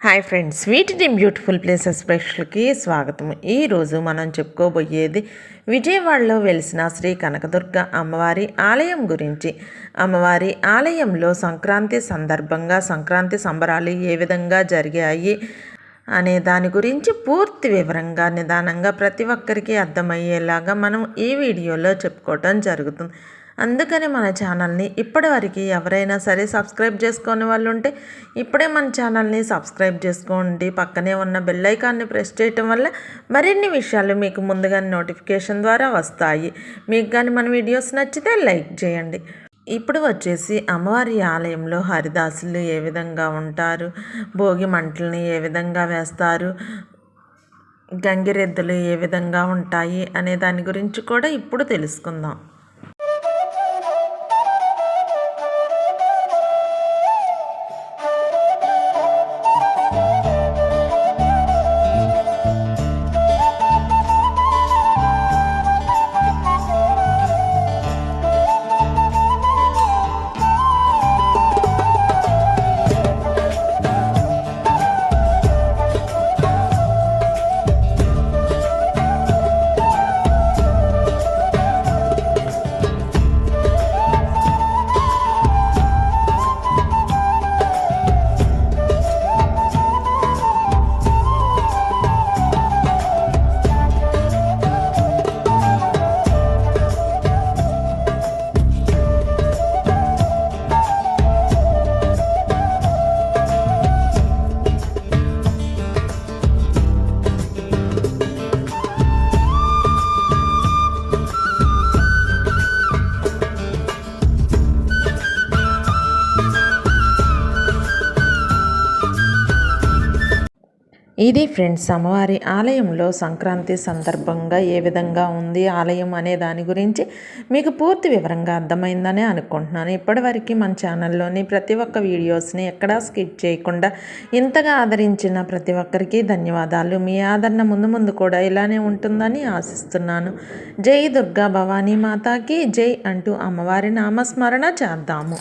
Hi friends sweet team beautiful places స్పెషల్కి స్వాగతం ఈరోజు మనం చెప్పుకోబోయేది విజయవాడలో వెలిసిన శ్రీ కనకదుర్గ అమ్మవారి ఆలయం గురించి. అమ్మవారి ఆలయంలో సంక్రాంతి సందర్భంగా సంక్రాంతి సంబరాలు ఏ విధంగా జరిగాయి అనే దాని గురించి పూర్తి వివరంగా నిదానంగా ప్రతి ఒక్కరికి అర్థమయ్యేలాగా మనం ఈ వీడియోలో చెప్పుకోవటం జరుగుతుంది. అందుకని మన ఛానల్ని ఇప్పటివరకు ఎవరైనా సరే సబ్స్క్రైబ్ చేసుకునే వాళ్ళు ఉంటే ఇప్పుడే మన ఛానల్ని సబ్స్క్రైబ్ చేసుకోండి. పక్కనే ఉన్న బెల్ ఐకాన్ని ప్రెస్ చేయటం వల్ల మరిన్ని విషయాలు మీకు ముందుగానే నోటిఫికేషన్ ద్వారా వస్తాయి. మీకు కానీ మన వీడియోస్ నచ్చితే లైక్ చేయండి. ఇప్పుడు వచ్చేసి అమ్మవారి ఆలయంలో హరిదాసులు ఏ విధంగా ఉంటారు? భోగి మంటల్ని ఏ విధంగా వేస్తారు? గంగిరెద్దులు ఏ విధంగా ఉంటాయి? అనే దాని గురించి కూడా ఇప్పుడు తెలుసుకుందాం. ఇది ఫ్రెండ్స్ అమ్మవారి ఆలయంలో సంక్రాంతి సందర్భంగా ఏ విధంగా ఉంది ఆలయం అనే దాని గురించి మీకు పూర్తి వివరంగా అర్థమైందని అనుకుంటున్నాను. ఇప్పటివరకు మన ఛానల్లోని ప్రతి ఒక్క వీడియోస్ని ఎక్కడా స్కిప్ చేయకుండా ఇంతగా ఆదరించిన ప్రతి ఒక్కరికి ధన్యవాదాలు. మీ ఆదరణ ముందు ముందు కూడా ఇలానే ఉంటుందని ఆశిస్తున్నాను. జై దుర్గా భవానీ మాతాకి జై అంటూ అమ్మవారి నామస్మరణ చేద్దాము.